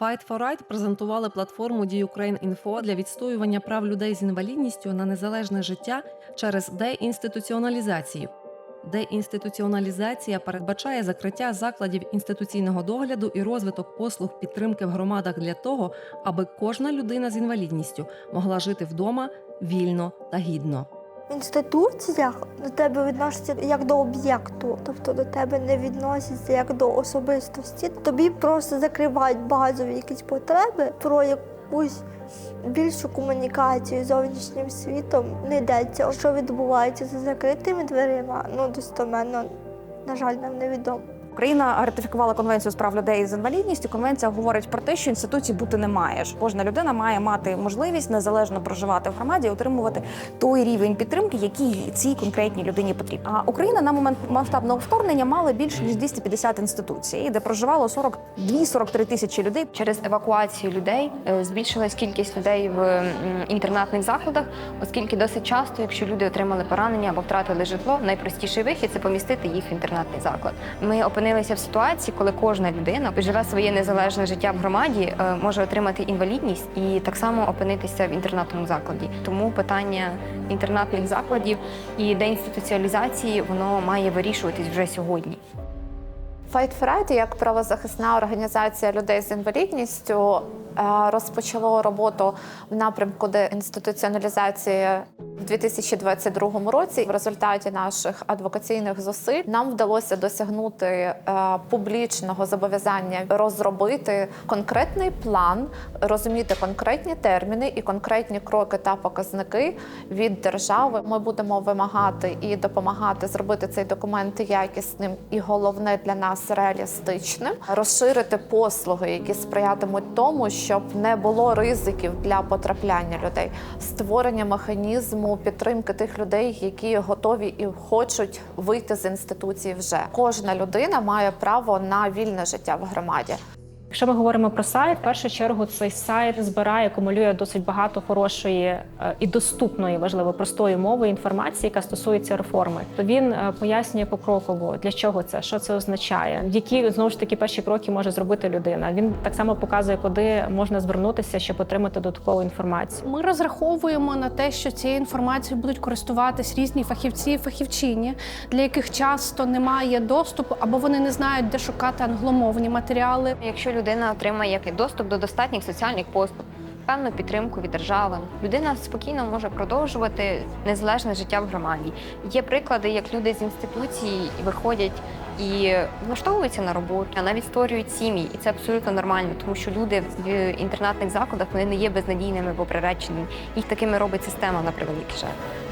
Fight for Right презентували платформу «Діюкрейн.Інфо» для відстоювання прав людей з інвалідністю на незалежне життя через деінституціоналізацію. Деінституціоналізація передбачає закриття закладів інституційного догляду і розвиток послуг підтримки в громадах для того, аби кожна людина з інвалідністю могла жити вдома вільно та гідно. Інституціях до тебе відносяться як до об'єкту, тобто до тебе не відносяться як до особистості. Тобі просто закривають базові якісь потреби про якусь більшу комунікацію з зовнішнім світом не йдеться. Що відбувається за закритими дверима, ну достоменно, на жаль, нам невідомо. Україна ратифікувала конвенцію з прав людей з інвалідністю. Конвенція говорить про те, що інституцій бути не має. Що Кожна людина має мати можливість незалежно проживати в громаді і отримувати той рівень підтримки, який цій конкретній людині потрібен. А Україна на момент масштабного вторгнення мала більше ніж 250 інституцій, де проживало 42-43 тисячі людей. Через евакуацію людей е, збільшилась кількість людей в інтернатних закладах, оскільки досить часто, якщо люди отримали поранення або втратили житло, найпростіший вихід це помістити їх в інтернатний заклад. Ми опинилися в ситуації, коли кожна людина живе своє незалежне життя в громаді, е, може отримати інвалідність і так само опинитися в інтернатному закладі. Тому питання інтернатних закладів і деінституціалізації воно має вирішуватись вже сьогодні. Fight for як правозахисна організація людей з інвалідністю, е, розпочало роботу в напрямку деінституціоналізації в 2022 році. В результаті наших адвокаційних зусиль нам вдалося досягнути е, публічного зобов'язання розробити конкретний план, розуміти конкретні терміни і конкретні кроки та показники від держави. Ми будемо вимагати і допомагати зробити цей документ якісним і головне для нас реалістичним, розширити послуги, які сприятимуть тому, щоб не було ризиків для потрапляння людей, створення механізму підтримки тих людей, які готові і хочуть вийти з інституції вже. Кожна людина має право на вільне життя в громаді. Якщо ми говоримо про сайт, в першу чергу цей сайт збирає, акумулює досить багато хорошої е, і доступної, важливо, простої мови інформації, яка стосується реформи. То він е, пояснює покроково, для чого це, що це означає, які знову ж таки перші кроки може зробити людина. Він так само показує, куди можна звернутися, щоб отримати додаткову інформацію. Ми розраховуємо на те, що цією інформацією будуть користуватись різні фахівці і фахівчині, для яких часто немає доступу або вони не знають, де шукати англомовні матеріали. Якщо людина отримає який доступ до достатніх соціальних послуг, певну підтримку від держави, людина спокійно може продовжувати незалежне життя в громаді. Є приклади, як люди з інституцій виходять і влаштовуються на роботу, а навіть створюють сім'ї, і це абсолютно нормально, тому що люди в інтернатних закладах вони не є безнадійними або приреченими. Їх такими робить система на превеликий жаль.